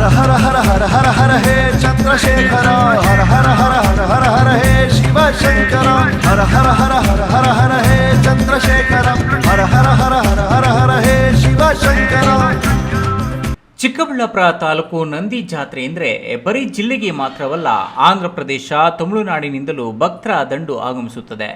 ಹರ ಹರ ಹರ ಹರ ಹರ ಹರ ಹೇ ಚಂದ್ರಶೇಖರ ಹರ ಹರ ಹರ ಹರ ಹರ ಹರ ಹೇ ಶಿವಶಂಕರ ಹರ ಹರ ಹರ ಹರ ಚಿಕ್ಕಬಳ್ಳಾಪುರ ತಾಲೂಕು ನಂದಿ ಜಾತ್ರೆ ಎಂದರೆ ಬರೀ ಜಿಲ್ಲೆಗೆ ಮಾತ್ರವಲ್ಲ, ಆಂಧ್ರ ಪ್ರದೇಶ, ತಮಿಳುನಾಡಿನಿಂದಲೂ ಭಕ್ತರ ದಂಡು ಆಗಮಿಸುತ್ತದೆ.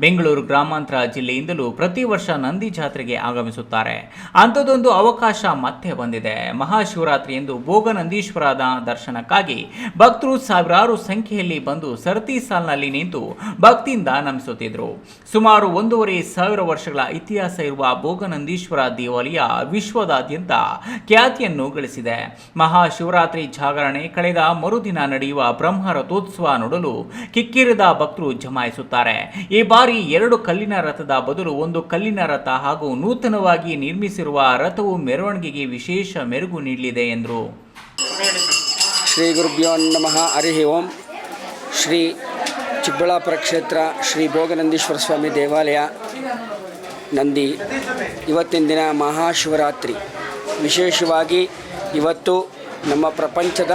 ಬೆಂಗಳೂರು ಗ್ರಾಮಾಂತರ ಜಿಲ್ಲೆಯಿಂದಲೂ ಪ್ರತಿ ವರ್ಷ ನಂದಿ ಜಾತ್ರೆಗೆ ಆಗಮಿಸುತ್ತಾರೆ. ಅಂಥದ್ದೊಂದು ಅವಕಾಶ ಮತ್ತೆ ಬಂದಿದೆ. ಮಹಾಶಿವರಾತ್ರಿಯಂದು ಭೋಗನಂದೀಶ್ವರದ ದರ್ಶನಕ್ಕಾಗಿ ಭಕ್ತರು ಸಾವಿರಾರು ಸಂಖ್ಯೆಯಲ್ಲಿ ಬಂದು ಸರತಿ ಸಾಲಿನಲ್ಲಿ ನಿಂತು ಭಕ್ತಿಯಿಂದ ನಮಿಸುತ್ತಿದ್ದರು ಸುಮಾರು ಒಂದೂವರೆ ಸಾವಿರ ವರ್ಷಗಳ ಇತಿಹಾಸ ಇರುವ ಭೋಗನಂದೀಶ್ವರ ದೇವಾಲಯ ವಿಶ್ವದಾದ್ಯಂತ ಖ್ಯಾತಿಯನ್ನು ಗಳಿಸಿದೆ. ಮಹಾಶಿವರಾತ್ರಿ ಜಾಗರಣೆ ಕಳೆದ ಮರುದಿನ ನಡೆಯುವ ಬ್ರಹ್ಮ ರಥೋತ್ಸವ ನೋಡಲು ಕಿಕ್ಕಿರಿದ ಭಕ್ತರು ಜಮಾಯಿಸುತ್ತಾರೆ. ಈ ಬಾರಿ ಎರಡು ಕಲ್ಲಿನ ರಥದ ಬದಲು ಒಂದು ಕಲ್ಲಿನ ರಥ ಹಾಗೂ ನೂತನವಾಗಿ ನಿರ್ಮಿಸಿರುವ ರಥವು ಮೆರವಣಿಗೆಗೆ ವಿಶೇಷ ಮೆರುಗು ನೀಡಲಿದೆ ಎಂದರು. ಶ್ರೀ ಗುರುಭ್ಯೋ ನಮಃ, ಹರಿ ಓಂ. ಶ್ರೀ ಚಿಕ್ಕಬಳ್ಳಾಪುರ ಕ್ಷೇತ್ರ, ಶ್ರೀ ಭೋಗನಂದೀಶ್ವರ ಸ್ವಾಮಿ ದೇವಾಲಯ, ನಂದಿ. ಇವತ್ತಿನ ದಿನ ಮಹಾಶಿವರಾತ್ರಿ. ವಿಶೇಷವಾಗಿ ಇವತ್ತು ನಮ್ಮ ಪ್ರಪಂಚದ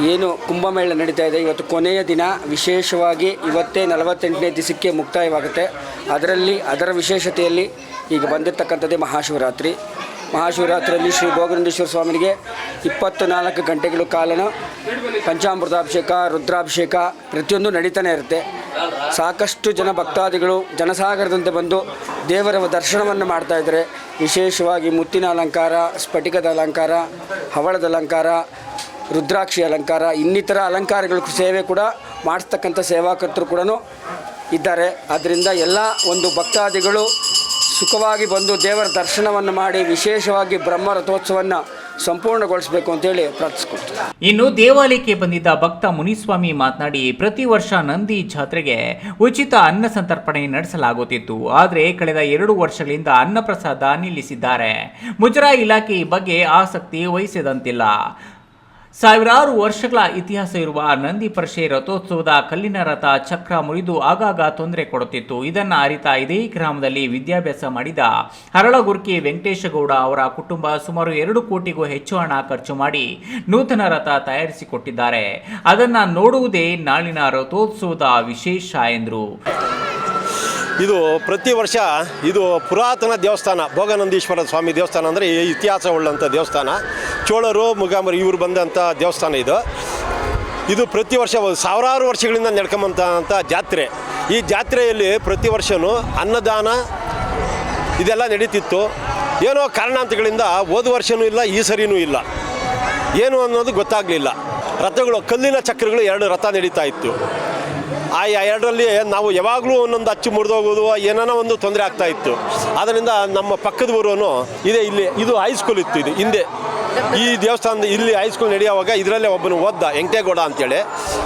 ಏನು ಕುಂಭಮೇಳ ನಡೀತಾ ಇದೆ, ಇವತ್ತು ಕೊನೆಯ ದಿನ. ವಿಶೇಷವಾಗಿ ಇವತ್ತೇ ನಲವತ್ತೆಂಟನೇ ದಿವಸಕ್ಕೆ ಮುಕ್ತಾಯವಾಗುತ್ತೆ. ಅದರಲ್ಲಿ, ಅದರ ವಿಶೇಷತೆಯಲ್ಲಿ ಈಗ ಬಂದಿರತಕ್ಕಂಥದ್ದೇ ಮಹಾಶಿವರಾತ್ರಿ. ಮಹಾಶಿವರಾತ್ರಿಯಲ್ಲಿ ಶ್ರೀ ಭೋಗನಂದೇಶ್ವರ ಸ್ವಾಮಿಗೆ ಇಪ್ಪತ್ತು ನಾಲ್ಕು ಗಂಟೆಗಳ ಕಾಲನ. ಪಂಚಾಮೃತಾಭಿಷೇಕ, ರುದ್ರಾಭಿಷೇಕ ಪ್ರತಿಯೊಂದು ನಡೀತಾನೆ ಇರುತ್ತೆ. ಸಾಕಷ್ಟು ಜನ ಭಕ್ತಾದಿಗಳು ಜನಸಾಗರದಂತೆ ಬಂದು ದೇವರ ದರ್ಶನವನ್ನು ಮಾಡ್ತಾ ಇದ್ದಾರೆ. ವಿಶೇಷವಾಗಿ ಮುತ್ತಿನ ಅಲಂಕಾರ, ಸ್ಫಟಿಕದ ಅಲಂಕಾರ, ಹವಳದ ಅಲಂಕಾರ, ರುದ್ರಾಕ್ಷಿ ಅಲಂಕಾರ, ಇನ್ನಿತರ ಅಲಂಕಾರಗಳ ಸೇವೆ ಕೂಡ ಮಾಡಿಸ್ತಕ್ಕಂಥ ಸೇವಾಕರ್ತರು ಕೂಡ ಇದ್ದಾರೆ. ಆದ್ದರಿಂದ ಎಲ್ಲ ಒಂದು ಭಕ್ತಾದಿಗಳು ಸುಖವಾಗಿ ಬಂದು ದೇವರ ದರ್ಶನವನ್ನು ಮಾಡಿ ವಿಶೇಷವಾಗಿ ಬ್ರಹ್ಮ ರಥೋತ್ಸವವನ್ನು ಸಂಪೂರ್ಣಗೊಳಿಸಬೇಕು ಅಂತೇಳಿ ಪ್ರಾರ್ಥಿಸ್ಕೊಳ್ತೀವಿ ಇನ್ನು ದೇವಾಲಯಕ್ಕೆ ಬಂದಿದ್ದ ಭಕ್ತ ಮುನಿಸ್ವಾಮಿ ಮಾತನಾಡಿ, ಪ್ರತಿ ವರ್ಷ ನಂದಿ ಜಾತ್ರೆಗೆ ಉಚಿತ ಅನ್ನ ಸಂತರ್ಪಣೆ ನಡೆಸಲಾಗುತ್ತಿತ್ತು. ಆದರೆ ಕಳೆದ ಎರಡು ವರ್ಷಗಳಿಂದ ಅನ್ನಪ್ರಸಾದ ನಿಲ್ಲಿಸಿದ್ದಾರೆ. ಮುಜರಾ ಇಲಾಖೆ ಈ ಬಗ್ಗೆ ಆಸಕ್ತಿ ವಹಿಸಿದಂತಿಲ್ಲ. ಸಾವಿರಾರು ವರ್ಷಗಳ ಇತಿಹಾಸ ಇರುವ ನಂದಿ ಪರಶೆ ರಥೋತ್ಸವದ ಕಲ್ಲಿನ ರಥ ಚಕ್ರ ಮುರಿದು ಆಗಾಗ ತೊಂದರೆ ಕೊಡುತ್ತಿತ್ತು. ಇದನ್ನು ಅರಿತ ಇದೇ ಗ್ರಾಮದಲ್ಲಿ ವಿದ್ಯಾಭ್ಯಾಸ ಮಾಡಿದ ಹರಳಗುರ್ಕಿ ವೆಂಕಟೇಶಗೌಡ ಅವರ ಕುಟುಂಬ ಸುಮಾರು ಎರಡು ಕೋಟಿಗೂ ಹೆಚ್ಚು ಹಣ ಖರ್ಚು ಮಾಡಿ ನೂತನ ರಥ ತಯಾರಿಸಿಕೊಟ್ಟಿದ್ದಾರೆ. ಅದನ್ನು ನೋಡುವುದೇ ನಾಳಿನ ರಥೋತ್ಸವದ ವಿಶೇಷ ಎಂದರು. ಇದು ಪ್ರತಿ ವರ್ಷ ಇದು ಪುರಾತನ ದೇವಸ್ಥಾನ, ಭೋಗನಂದೀಶ್ವರ ಸ್ವಾಮಿ ದೇವಸ್ಥಾನ ಅಂದರೆ ಇತಿಹಾಸ ಉಳ್ಳಂಥ ದೇವಸ್ಥಾನ. ಚೋಳರು, ಮುಗಾಮರು ಇವರು ಬಂದಂಥ ದೇವಸ್ಥಾನ ಇದು. ಇದು ಪ್ರತಿ ವರ್ಷ ಸಾವಿರಾರು ವರ್ಷಗಳಿಂದ ನಡ್ಕೊಂಬಂತ ಜಾತ್ರೆ. ಈ ಜಾತ್ರೆಯಲ್ಲಿ ಪ್ರತಿ ವರ್ಷವೂ ಅನ್ನದಾನ ಇದೆಲ್ಲ ನಡೀತಿತ್ತು. ಏನೋ ಕಾರಣಾಂತಗಳಿಂದ ಹೋದ ವರ್ಷವೂ ಇಲ್ಲ, ಈ ಸರಿನೂ ಇಲ್ಲ. ಏನು ಅನ್ನೋದು ಗೊತ್ತಾಗಲಿಲ್ಲ. ರಥಗಳು, ಕಲ್ಲಿನ ಚಕ್ರಗಳು ಎರಡು ರಥ ನಡೀತಾ ಇತ್ತು. ಆ ಎರಡರಲ್ಲಿ ನಾವು ಯಾವಾಗಲೂ ಒಂದೊಂದು ಅಚ್ಚು ಮುರಿದೋಗೋದು ಏನಾನ ಒಂದು ತೊಂದರೆ ಆಗ್ತಾ ಇತ್ತು. ಅದರಿಂದ ನಮ್ಮ ಪಕ್ಕದ ಊರು ಇದೆ, ಇಲ್ಲಿ, ಇದು ಹೈಸ್ಕೂಲ್ ಇತ್ತು, ಇದು ಹಿಂದೆ. ಈ ದೇವಸ್ಥಾನದ ಇಲ್ಲಿ ಹೈಸ್ಕೂಲ್ ನಡೆಯುವಾಗ ಇದರಲ್ಲೇ ಒಬ್ಬನು ಓದ್ದ, ವೆಂಕಟೇಗೌಡ ಅಂತೇಳಿ.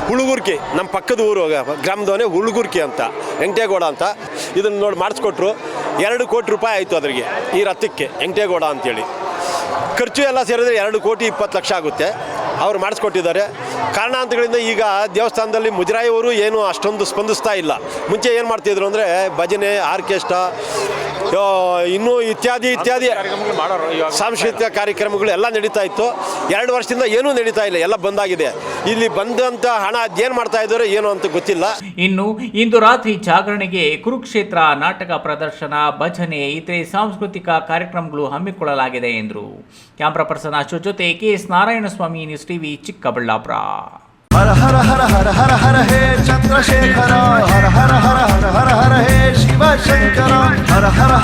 ಹುಳುಗುರ್ಕಿ, ನಮ್ಮ ಪಕ್ಕದ ಊರು, ಗ್ರಾಮದವನೇ ಹುಳುಗುರ್ಕಿ ಅಂತ, ವೆಂಕಟೇಗೌಡ ಅಂತ. ಇದನ್ನು ನೋಡಿ ಮಾಡಿಸ್ಕೊಟ್ರು. ಎರಡು ಕೋಟಿ ರೂಪಾಯಿ ಆಯಿತು ಅದರಿಗೆ, ಈ ರಥಕ್ಕೆ, ವೆಂಕಟೇಗೌಡ ಅಂತೇಳಿ. ಖರ್ಚು ಎಲ್ಲ ಸೇರಿದ್ರೆ ಎರಡು ಕೋಟಿ ಇಪ್ಪತ್ತು ಲಕ್ಷ ಆಗುತ್ತೆ. ಅವ್ರು ಮಾಡಿಸ್ಕೊಟ್ಟಿದ್ದಾರೆ. ಕಾರಣಾಂತಗಳಿಂದ ಈಗ ದೇವಸ್ಥಾನದಲ್ಲಿ ಮುಜರಾಯಿಯವರು ಏನು ಅಷ್ಟೊಂದು ಸ್ಪಂದಿಸ್ತಾ ಇಲ್ಲ. ಮುಂಚೆ ಏನು ಮಾಡ್ತಿದ್ರು ಅಂದರೆ ಭಜನೆ, ಆರ್ಕೆಸ್ಟ್ರಾ ಇನ್ನೂ ಇತ್ಯಾದಿ ಇತ್ಯಾದಿ ಸಾಂಸ್ಕೃತಿಕ ಕಾರ್ಯಕ್ರಮಗಳು ಎಲ್ಲ ನಡೀತಾ ಇತ್ತು. ಎರಡು ವರ್ಷದಿಂದ ಏನೂ ನಡೀತಾ ಇಲ್ಲ, ಎಲ್ಲ ಬಂದಾಗಿದೆ. ಇಲ್ಲಿ ಬಂದಂತ ಹಣ ಅದೇನು ಮಾಡ್ತಾ ಇದ್ದಾರೆ, ಏನು ಅಂತ ಗೊತ್ತಿಲ್ಲ. ಇನ್ನು, ಇಂದು ರಾತ್ರಿ ಜಾಗರಣೆಗೆ ಕುರುಕ್ಷೇತ್ರ ನಾಟಕ ಪ್ರದರ್ಶನ, ಭಜನೆ, ಇತರೆ ಸಾಂಸ್ಕೃತಿಕ ಕಾರ್ಯಕ್ರಮಗಳು ಹಮ್ಮಿಕೊಳ್ಳಲಾಗಿದೆ ಎಂದರು. ಕ್ಯಾಮ್ರಾ ಪರ್ಸನ್ ಅಶೋಕ್ ಜೊತೆ K S Narayanaswamy, news TV Chikkaballapura. Hara Hara Hara Hara Hara Hara ಹೇ ಚಂದ್ರಶೇಖರ ಹರ ಹರ ಹರ ಹರ ಹರ ಹರ ಹೇ ಶಿವಶಂಕರ ಹರ ಹರ ಹರ